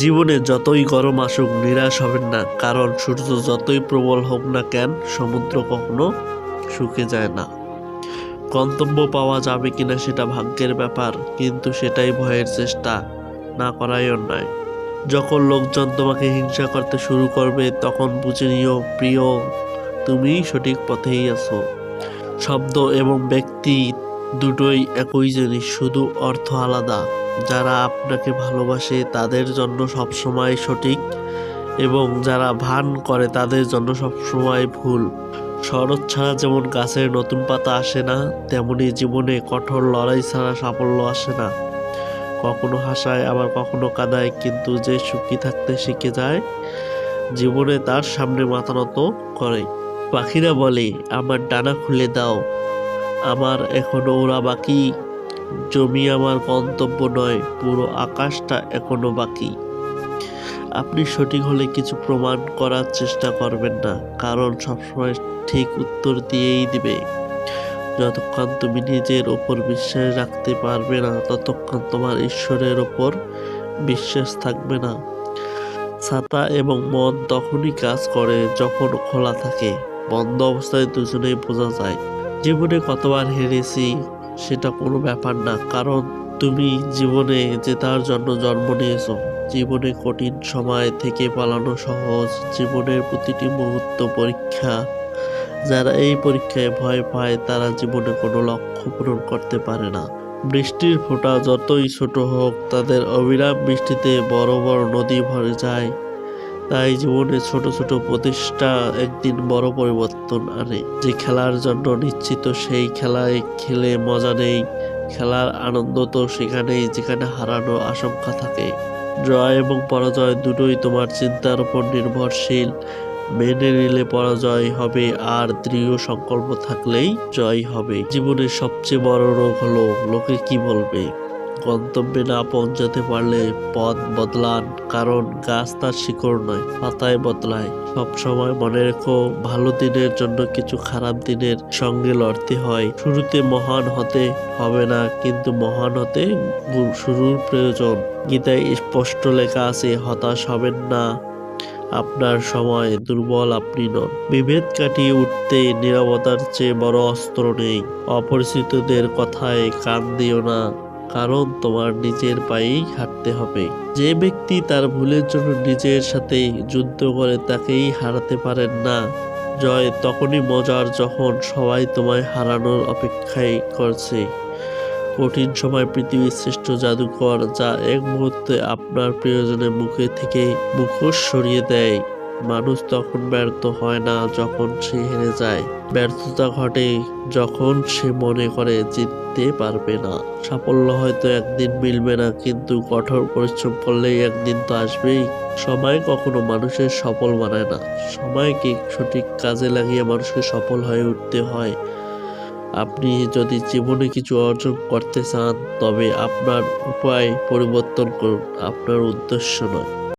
জীবনে যতই গরম আসুক, নিরাশ হবেন না। কারণ সূর্য যতই প্রবল হোক না কেন, সমুদ্র কখনো শুকে যায় না। গন্তব্য পাওয়া যাবে কিনা সেটা ভাগ্যের ব্যাপার, কিন্তু সেটাই ভয়ের চেষ্টা, না করাই অন্যায় যখন লোকজন তোমাকে হিংসা করতে শুরু করবে, তখন বুঝে নিও, প্রিয় তুমি সঠিক পথেই আছো। শব্দ এবং ব্যক্তি দুটোই একই জিনিস, শুধু অর্থ আলাদা। যারা আপনাকে ভালোবাসে, তাদের জন্য সবসময় সঠিক, এবং যারা ভান করে, তাদের জন্য সবসময় ভুল। শরৎ ছাড়া যেমন গাছের নতুন পাতা আসে না, তেমনি জীবনে কঠোর লড়াই ছাড়া সাফল্য আসে না। কখনো হাসায়, আবার কখনো কাঁদায়, কিন্তু যে সুখী থাকতে শিখে যায়, জীবনে তার সামনে মাথা নত করে। পাখিরা বলে, আমার ডানা খুলে দাও। আমার এখনও ওরা বাকি। জমি আমার গন্তব্য নয়, পুরো আকাশটা এখনও বাকি। আপনি সঠিক হলে কিছু প্রমাণ করার চেষ্টা করবেন না, কারণ সবসময় ঠিক উত্তর দিয়েই দিবে। যতক্ষণ তুমি নিজের ওপর বিশ্বাস রাখতে পারবে না, ততক্ষণ তোমার ঈশ্বরের ওপর বিশ্বাস থাকবে না। ছাতা এবং মন তখনই কাজ করে যখন খোলা থাকে, বন্ধ অবস্থায় দুজনেই বোঝা যায়। জীবনে কতবার হেরেছি সেটা কোনো ব্যাপার না, কারণ তুমি জীবনে জেতার জন্য জন্ম নিয়েছো। জীবনে কঠিন সময় থেকে পালানো সহজ, জীবনের প্রতিটি মুহূর্ত পরীক্ষা। যারা এই পরীক্ষায় ভয় পায়, তারা জীবনে কোনো লক্ষ্য পূরণ করতে পারে না। বৃষ্টির ফোঁটা যতই ছোট হোক, তাদের অবিরাম বৃষ্টিতে বড় বড় নদী ভরে যায়। তাই জীবনে ছোট ছোট প্রতিষ্ঠা একদিন বড় পরিবর্তন আনে। যে খেলার জন্য নিশ্চিত সেই খেলায় খেলে মজা নেই। খেলার আনন্দ তো সেখানেই, যেখানে হারানোর আশঙ্কা থাকে। জয় এবং পরাজয় দুটোই তোমার চিন্তার উপর নির্ভরশীল। মেনে নিলে পরাজয় হবে, আর দৃঢ় সংকল্প থাকলেই জয় হবে। জীবনের সবচেয়ে বড় রোগ হলো, লোকে কি বলবে? গন্তব্যে না পৌঁছাতে পারলে পথ বদলান, কারণ গাছ তার শিকড় নয়, পাতায় বদলায়। সব সময় মনে রেখো, ভালো দিনের জন্য কিছু খারাপ দিনের সঙ্গে লড়তে হয়। শুরুতে মহান হতে হবে না, কিন্তু মহান হতে শুরুর প্রয়োজন। গীতায় স্পষ্ট লেখা আছে, হতাশ হবেন না আপনার সময়, দুর্বল আপনি নন। বিভেদ কাটিয়ে উঠতে নিরবতার চেয়ে বড় অস্ত্র নেই। অপরিচিতদের কথায় কান দিও না। কারণ তোমার নিজের পায়েই হাঁটতে হবে। যে ব্যক্তি তার ভুলের জন্য নিজের সাথে যুদ্ধ করে তাকেই হারাতে পারেন না। জয় তখনই মজার যখন সবাই তোমায় হারানোর অপেক্ষায় করছে। কঠিন সময় পৃথিবীর শ্রেষ্ঠ জাদুকর যা এক মুহূর্তে আপনার প্রিয়জনের মুখে থেকে মুখোশ সরিয়ে দেয়। মানুষ তখন ব্যর্থ হয় না যখন সে হেরে যায়। ব্যর্থতা ঘটে যখন সে মনে করে জিততে পারবে না। সাফল্য হয়তো একদিন মিলবে না, কিন্তু কঠোর পরিশ্রম করলেই একদিন তো আসবেই। সময় কখনো মানুষের সফল বানায় না। সময়কে সঠিক কাজে লাগিয়ে মানুষকে সফল হয়ে উঠতে হয়। আপনি যদি জীবনে কিছু অর্জন করতে চান, তবে আপনার উপায় পরিবর্তন করুন। আপনার উদ্দেশ্য নয়।